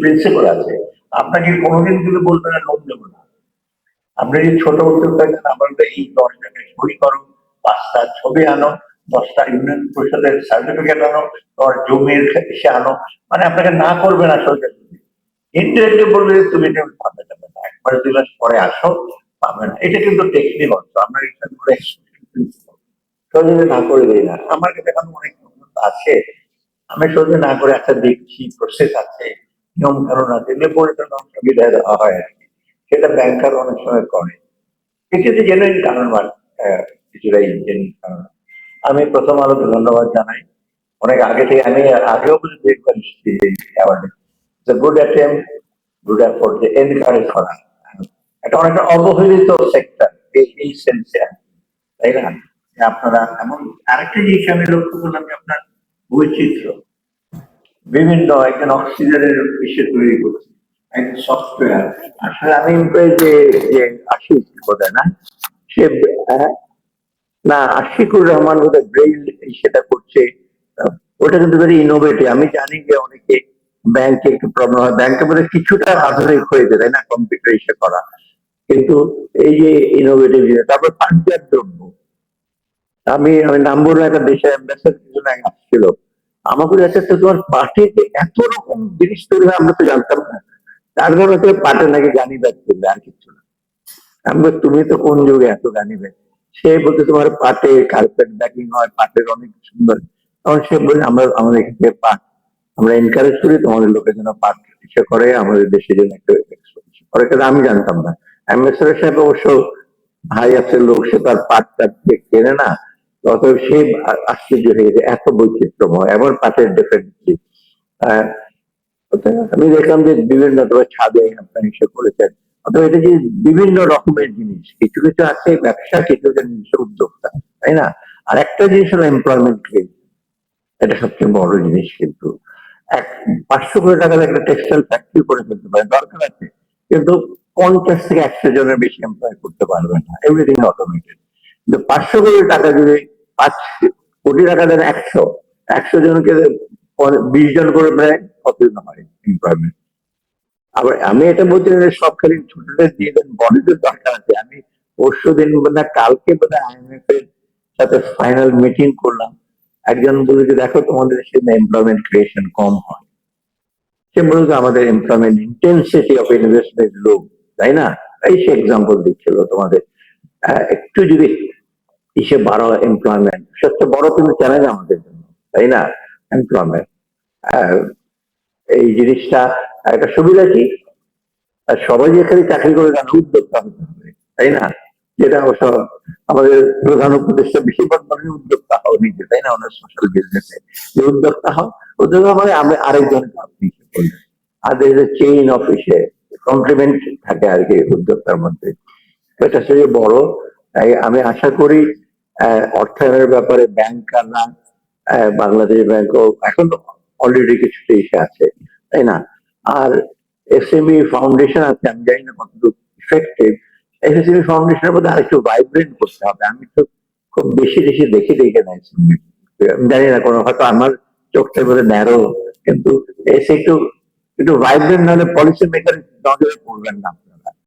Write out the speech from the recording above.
Principal আছে। আপনাকে কোনোদিন কিন্তু বলবে না লোন দেবো না। আপনি ছোট উদ্যোক্তা আমার এই দশ টাকা করো পাঁচটা ছবি আনো দশটা ইউনিয়ন পরিষদের সার্টিফিকেট আনো তোমার জমির এসে আনো। মানে আপনাকে না করবে না সরকার ইনডিরেক্টলি বলবে তুমি এটা পাবে না। একবার দুই মাস পরে আসো, পাবে না। এটা কিন্তু টেকনিক অর্থ। আমরা এখানে করে না করে দিই না, আমার কাছে এখন অনেক আছে। আমি সহজে না করে একটা দেখছি প্রসেস আছে নিয়ম কানুন আছে তো নাম সুবিধা দেওয়া হয় আর কি। সেটা ব্যাংকার অনেক সময় করে। যে জেনুইন কারণ মানে আহ, কিছুটা জেনুইন কারণ। আমি প্রথম আলোকে ধন্যবাদ জানাই। অনেক আগে থেকে আমি আগেও বুঝতে করেছি অ্যাওয়ার্ডে গুড অ্যাটেম্প গুড এফোর্ট যে এনকারেজ করা। এটা অনেকটা অবহেলিত সেক্টর এই সেন্সে তাই না? আপনারা এমন আরেকটা জিনিস আমি লক্ষ্য করলাম যে আপনার বৈচিত্র্য। বিভিন্ন একজন অক্সিজেনের বিষয় তৈরি করছে একজন সফটওয়্যার আসলে আমি যে যে আশিক বোধহয় না সে আহ, না আশিকুর রহমান বোধহয় ব্রেইল সেটা করছে। ওটা কিন্তু ভেরি ইনোভেটিভ আমি জানি যে অনেকে ব্যাংকে একটু প্রবলেম হয়। ব্যাংকের মধ্যে কিছুটা আধুনিক হয়েছে তাই না? কম্পিউটার ইসে করা। কিন্তু এই যে ইনোভেটিভ তারপর পাঞ্জাব দ্রব্য। আমি আমি নাম বলব একটা দেশের অ্যাম্বাসেডার আসছিল কাছে তো তোমার পার্টিতে এত রকম জিনিস তৈরি হয় আমরা তো জানতাম না। তার কারণে তো পাটে নাকি গানি ব্যাগ করবে আর কিছু না। আমি তুমি তো কোন যুগে এত গানি ব্যাগ সে বলতে তোমার পাটে কার্পেট ব্যাগিং হয় পাটের অনেক সুন্দর। তখন সে বলে আমরা, আমাদের এখানে পাট আমরা এনকারেজ করি, তোমাদের লোকের জন্য পাট ইসে করে, আমাদের দেশের জন্য একটা করে। কিন্তু আমি জানতাম না। অ্যাম্বাসেডার সাহেব অবশ্য ভাই আছে লোক, সে তার পাট টাট কেনে না অতএব সে আশ্চর্য হয়ে গেছে, এত বৈচিত্র্যময়, এমন পাটের ডেফিনেটলি আমি দেখলাম যে বিভিন্ন ছাদে আপনার এসে করেছেন অথবা এটা যে বিভিন্ন রকমের জিনিস, কিছু কিছু আছে ব্যবসা, কিছু কিছু উদ্যোক্তা, তাই না? আর একটা জিনিস হলো এমপ্লয়মেন্ট এটা সবচেয়ে বড় জিনিস কিন্তু। এক, পাঁচশো কোটি টাকার একটা টেক্সটাইল ফ্যাক্টরি করে ফেলতে পারে, দরকার আছে। কিন্তু পঞ্চাশ থেকে একশো জনের বেশি এমপ্লয় করতে পারবে না এভরিথিং অটোমেটেড পাঁচশো কোটি টাকা যদি পাঁচ কোটি টাকা দেন একশো একশো জনকে বিশ জন করে প্রায় কতজন হয় এমপ্লয়মেন্ট আবার আমি এটা বলছি না সব খালি ছোটদের দিয়ে দেন দরকার আছে। আমি পরশু দিন না কালকে বোধ হয় আইএমএফ এর সাথে ফাইনাল মিটিং করলাম। একজন বলে যে দেখো, তোমাদের সেখানে এমপ্লয়মেন্ট ক্রিয়েশন কম হয়। সে বলল যে আমাদের employment intensity of investment low তাই না? এই সে এক্সাম্পল দিচ্ছিল তোমাদের। একটু যদি ইসে বাড়ো এমপ্লয়মেন্ট সবচেয়ে বড় কিন্তু চ্যালেঞ্জ আমাদের জন্য, তাই না? এমপ্লয়মেন্ট এই জিনিসটা একটা সুবিধা কি? সবাই খালি চাকরি করে কেন উদ্যোক্তা হতে হবে, তাই না? যেটা অবশ্য আমাদের প্রধান উপদেষ্টা বেশিরভাগ মানুষ উদ্যোক্তা হও নিজে তাই না? ওনার সোশ্যাল বিজনেসে যে উদ্যোক্তা হও, উদ্যোক্তা মানে আমি আরেকজন আপনি আর চেইন অফিসে কমপ্লিমেন্ট থাকে আর কি উদ্যোক্তার মধ্যে। এটা সে বড়। তাই আমি আশা করি অর্থায়নের ব্যাপারে ব্যাংকাররা আহ, বাংলাদেশ ব্যাংকও এখন অলরেডি কিছুটা এসে আছে তাই না? আর এসএমই ফাউন্ডেশন আছে আমি জানি না কতটুকু ইফেক্টিভ এসএসএমই ফাউন্ডেশনের মধ্যে আরেকটু ভাইব্রেন্ট করতে হবে আমি তো খুব বেশি বেশি দেখে দেখে নাই আমি জানি না কোনো হয়তো আমার চোখটা বোধ ন্যারো কিন্তু এসে একটু একটু ভাইব্রেন্ট নাহলে পলিসি মেকার নজরে পড়বেন না।